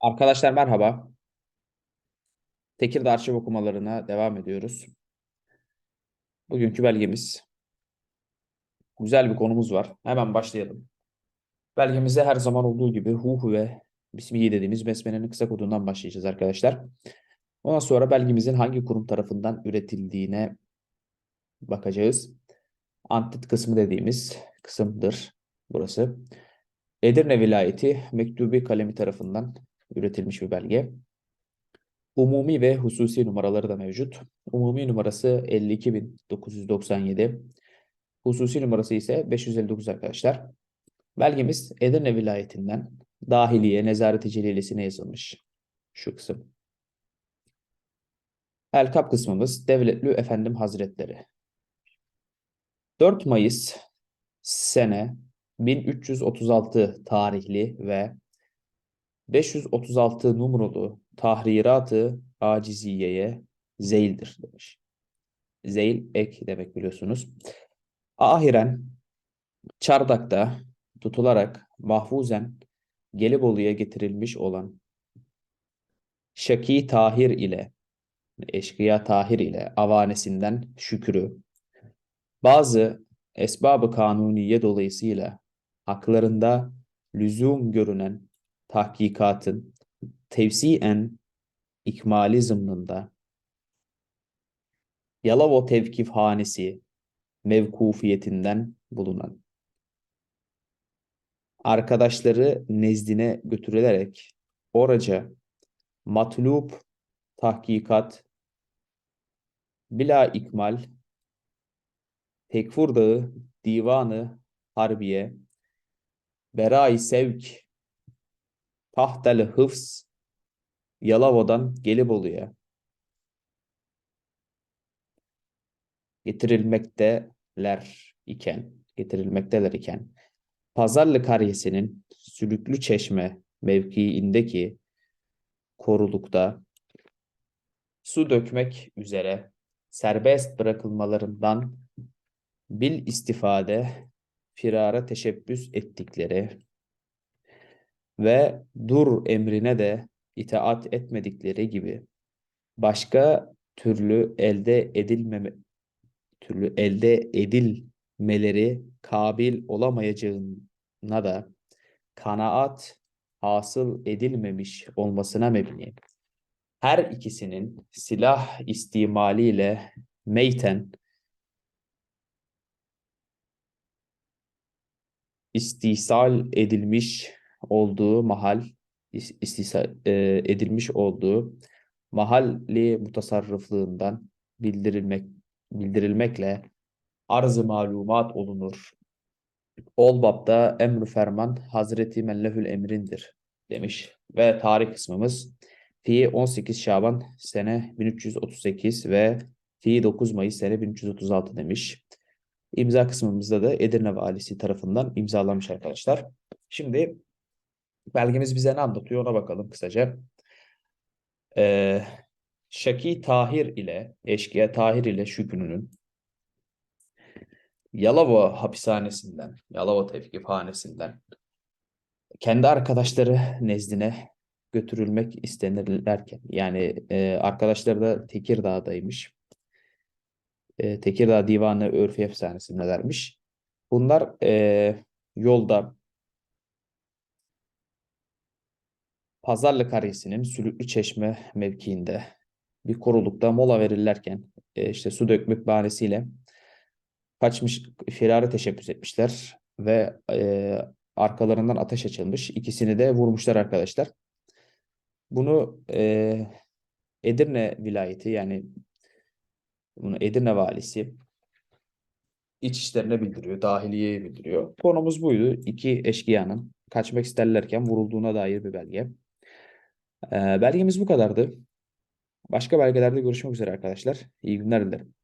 Arkadaşlar merhaba. Tekirdağ arşiv okumalarına devam ediyoruz. Bugünkü belgemiz güzel bir konumuz var. Hemen başlayalım. Belgemize her zaman olduğu gibi Hu ve Bismihi dediğimiz besmelenin kısa kodundan başlayacağız arkadaşlar. Ondan sonra belgemizin hangi kurum tarafından üretildiğine bakacağız. Antit kısmı dediğimiz kısımdır burası. Edirne vilayeti Mektubi kalemi tarafından üretilmiş bir belge. Umumi ve hususi numaraları da mevcut. Umumi numarası 52.997. Hususi numarası ise 559 arkadaşlar. Belgemiz Edirne vilayetinden dahiliye nezareti celilesine yazılmış. Şu kısım. Elkap kısmımız Devletli Efendim Hazretleri. 4 Mayıs sene 1336 tarihli ve 536 numaralı tahriratı aciziyeye zeyldir demiş. Zeyl ek demek biliyorsunuz. Ahiren Çardak'ta tutularak mahfuzen Gelibolu'ya getirilmiş olan Şaki Tahir ile Eşkıya Tahir ile avanesinden şükrü bazı esbabı kanuniye dolayısıyla haklarında lüzum görünen tahkikatın tevsiyen ikmali zımnında. Yalavo Tevkifhanesi mevkufiyetinden bulunan. Arkadaşları nezdine götürülerek oraca matlup tahkikat bila ikmal Tekfur Dağı Divanı Harbiye Berai Sevk Tahtel Hıfz Yalova'dan Gelibolu'ya getirilmekteler iken getirilmekteler iken Pazarlı Karyesi'nin Sülüklü Çeşme mevkiindeki korulukta su dökmek üzere serbest bırakılmalarından bil istifade firara teşebbüs ettikleri ve dur emrine de itaat etmedikleri gibi başka türlü elde edilmeme türlü elde edilmeleri kabil olamayacağına da kanaat hasıl edilmemiş olmasına mebni. Her ikisinin silah istimaliyle meyten istisal edilmiş olduğu mahal istisal e, edilmiş olduğu mahalli mutasarrıflığından bildirilmek bildirilmekle arz-ı malumat olunur. Ol babda emr ferman Hazreti Mellehül Emrindir demiş. Ve tarih kısmımız fi 18 Şaban sene 1338 ve fi 9 Mayıs sene 1336 demiş. İmza kısmımızda da Edirne valisi tarafından imzalanmış arkadaşlar. Şimdi belgemiz bize ne anlatıyor ona bakalım kısaca. Ee, Şaki Tahir ile Eşkıya Tahir ile Şükrü'nün Yalova hapishanesinden, Yalova tevkifhanesinden kendi arkadaşları nezdine götürülmek istenirlerken yani e, arkadaşları da Tekirdağ'daymış. E, Tekirdağ Divanı Örfi Efsanesindelermiş. Bunlar e, yolda Pazarlı Karesi'nin Sülüklü Çeşme mevkiinde bir korulukta mola verirlerken e, işte su dökmek bahanesiyle kaçmış, firari teşebbüs etmişler ve e, arkalarından ateş açılmış. İkisini de vurmuşlar arkadaşlar. Bunu e, Edirne vilayeti yani bunu Edirne valisi iç işlerine bildiriyor, dahiliyeye bildiriyor. Konumuz buydu. İki eşkıyanın kaçmak isterlerken vurulduğuna dair bir belge. Ee, belgemiz bu kadardı. Başka belgelerde görüşmek üzere arkadaşlar. İyi günler dilerim.